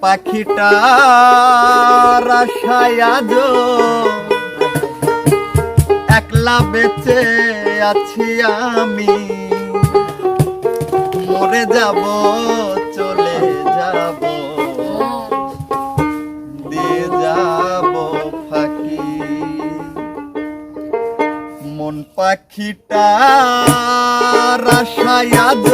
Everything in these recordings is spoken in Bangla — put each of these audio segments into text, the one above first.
পাখিটা রাশায় একলা বেঁচে আছি আমি। মরে যাব, চলে যাব। দিয়ে যাব ফাঁকি। মন পাখিটা রাশায় আজ।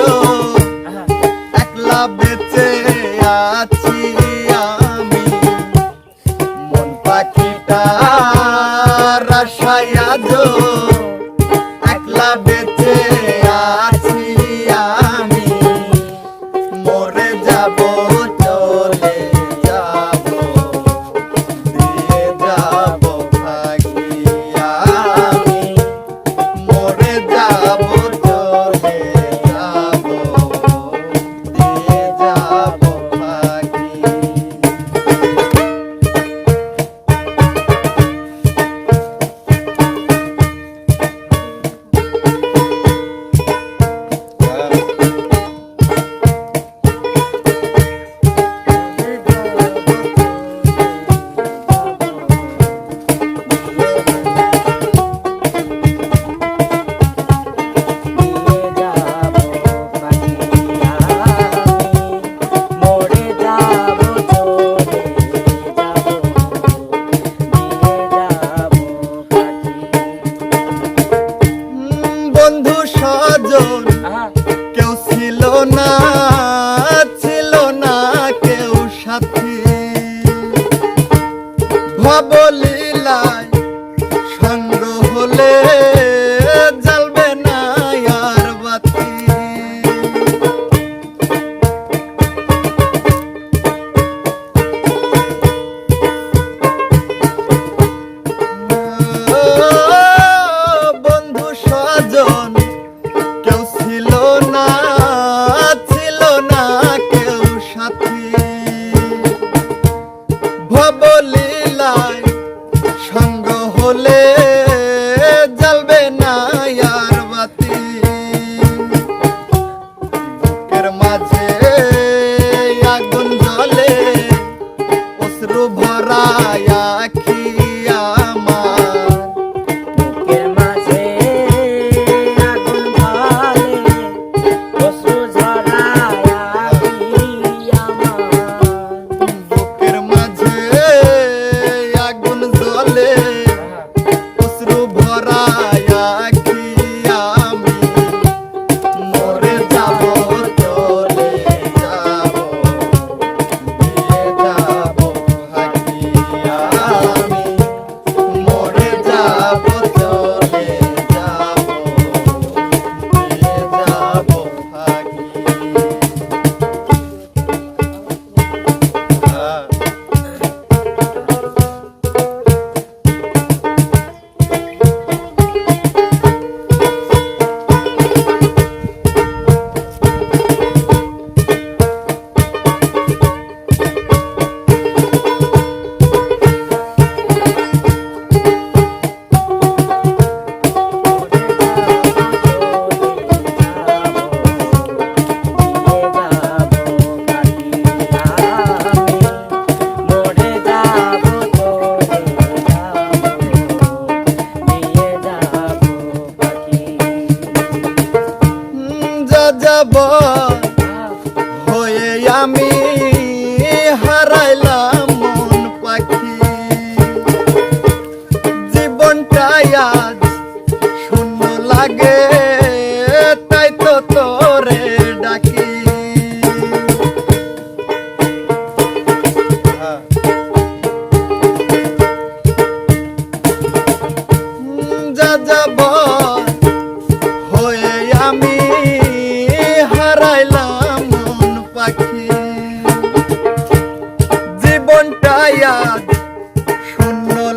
mí.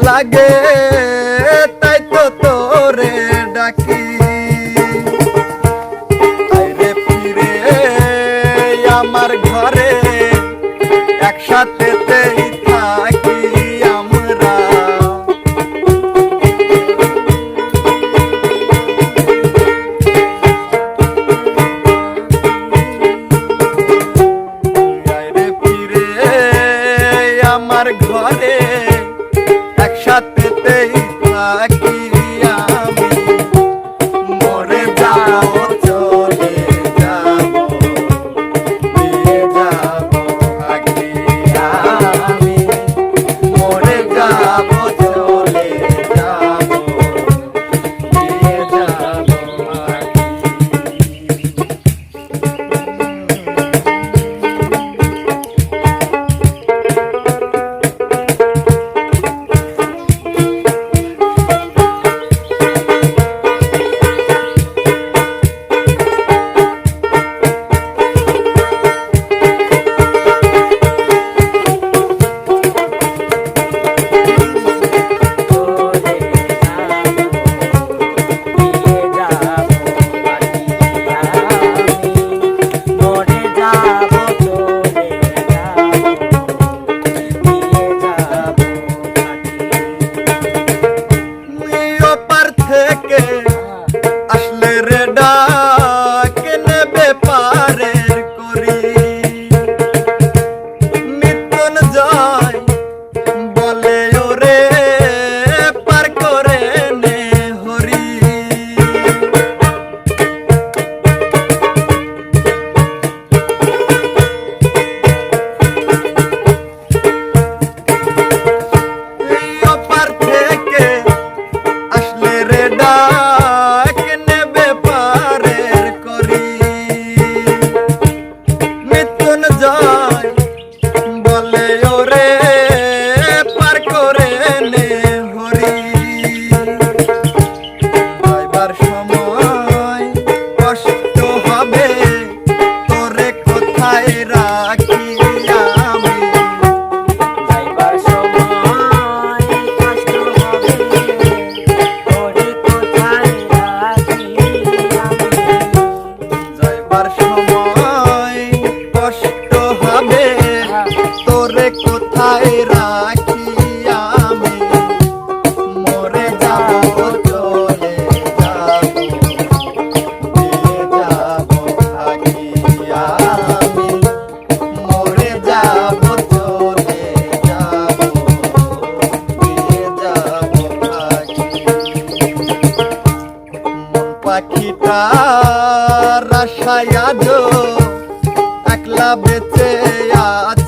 লাগে, তাই তো তোরে ডাকি। রে ফিরে আমার ঘরে, একসাথে থাকি আমরা। ফিরে আমার ঘরে সাথে পেতেই পাই বেঁচে আছি।